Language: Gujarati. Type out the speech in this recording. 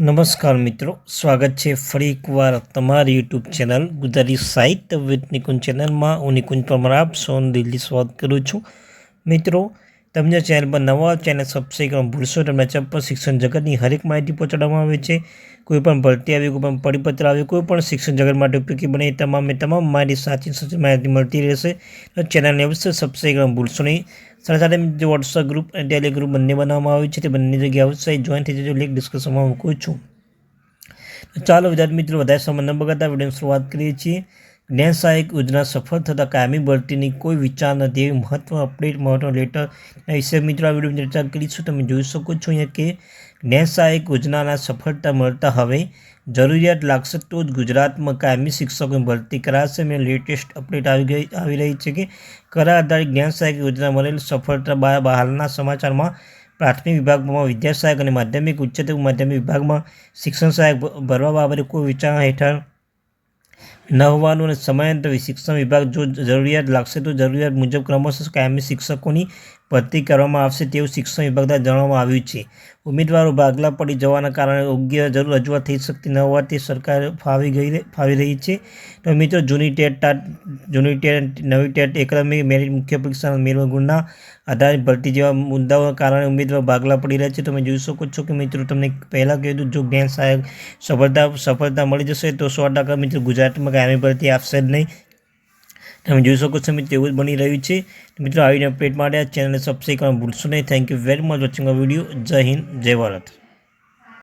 નમસ્કાર મિત્રો, સ્વાગત છે ફરી એકવાર તમારી યુટ્યુબ ચેનલ ગુજરાતી સાહિત્ય વિદ નિકુંજ ચેનલમાં. હું નિકુંજ પરમાર, આપ સૌનું દિલ્હી સ્વાગત કરું છું. મિત્રો તમને ચેનલ પર નવા ચેનલ સબસ્ક્રાઈબ કરવા ભૂલશો તમને ચેનલ પર શિક્ષણ જગતની હરેક માહિતી પહોંચાડવામાં આવે છે. કોઈ પણ ભરતી આવી, કોઈ પણ પરિપત્ર આવી, કોઈ પણ શિક્ષણ જગત માટે ઉપયોગી બને તમામે તમામ માહિતી સાચી સાચી માહિતી મળતી રહેશે. ચેનલને અવશ્ય સબસ્ક્રાઈબ કરવા ભૂલશો નહીં. સાથે સાથે જે વોટ્સઅપ ગ્રુપ અને ટેલી ગ્રુપ બંને બનાવવામાં આવ્યું છે. તે બંને જગ્યાએ અવશ્ય જોઈન થઈ જજો. લિંક ડિસ્કશનમાં મૂકું છું. ચાલો વિદ્યાર્થી મિત્રો, વધારે સમય ન બગાડતા વિડીયોની શરૂઆત કરીએ છીએ. જ્ઞાન સહાયક યોજના સફળ થતાં કાયમી ભરતીની કોઈ વિચાર નથી. એવી મહત્વ અપડેટ મહત્વ લેટર. વિશે મિત્રો, આ વિડીયોની ચર્ચા કરીશું તમે જોઈ શકો છો અહીંયા કે જ્ઞાન સહાયક યોજનાના સફળતા મળતા હવે જરૂરિયાત લાગશે તો જ ગુજરાતમાં કાયમી શિક્ષકોની ભરતી કરાશે. મેં લેટેસ્ટ અપડેટ આવી ગઈ, આવી રહી છે કે કરા આધારિત જ્ઞાન સહાયક યોજના મળેલ સફળતા હાલના સમાચારમાં પ્રાથમિક વિભાગમાં વિદ્યા સહાયક અને માધ્યમિક ઉચ્ચતર માધ્યમિક વિભાગમાં શિક્ષણ સહાયક ભરવા બાબતે કોઈ વિચારણા હેઠળ ન હોવાનું અને સમયાંતરે શિક્ષણ વિભાગ જો જરૂરિયાત લાગશે તો જરૂરિયાત મુજબ ક્રમશઃ કાયમી શિક્ષકોની ભરતી કરવામાં આવશે તેવું શિક્ષણ વિભાગ દ્વારા જણાવવામાં આવ્યું છે. ઉમેદવારો ભાગલા પડી જવાના કારણે યોગ્ય જરૂર રજૂઆત થઈ શકતી ન હોવાથી સરકાર ફાવી ગઈ ફાવી રહી છે. તો મિત્રો, જૂની ટેટ જૂની ટેટ, નવી ટેટ એકેડેમિક મેરિટ મુખ્ય પરીક્ષાના મેળવ ગુણના આધારિત ભરતી જેવા મુદ્દાઓના કારણે ઉમેદવાર ભાગલા પડી રહ્યા છે. તમે જોઈ શકો છો કે મિત્રો, તમને પહેલાં કહ્યું જો જ્ઞાન સહાયક સફળતા સફળતા મળી જશે તો સો ટકા મિત્રો ગુજરાતમાં કાયમી પરથી આપશે જ નહીં. તમે જોઈ શકો છો મિત્રો, એવું જ બની રહ્યું છે. મિત્રો, આવીને અપડેટ માટે આ ચેનલને સબસ્ક્રાઈબ કરવાનું ભૂલશો નહીં. Thank you very much watching a video Jai Hind, Jai Bharat.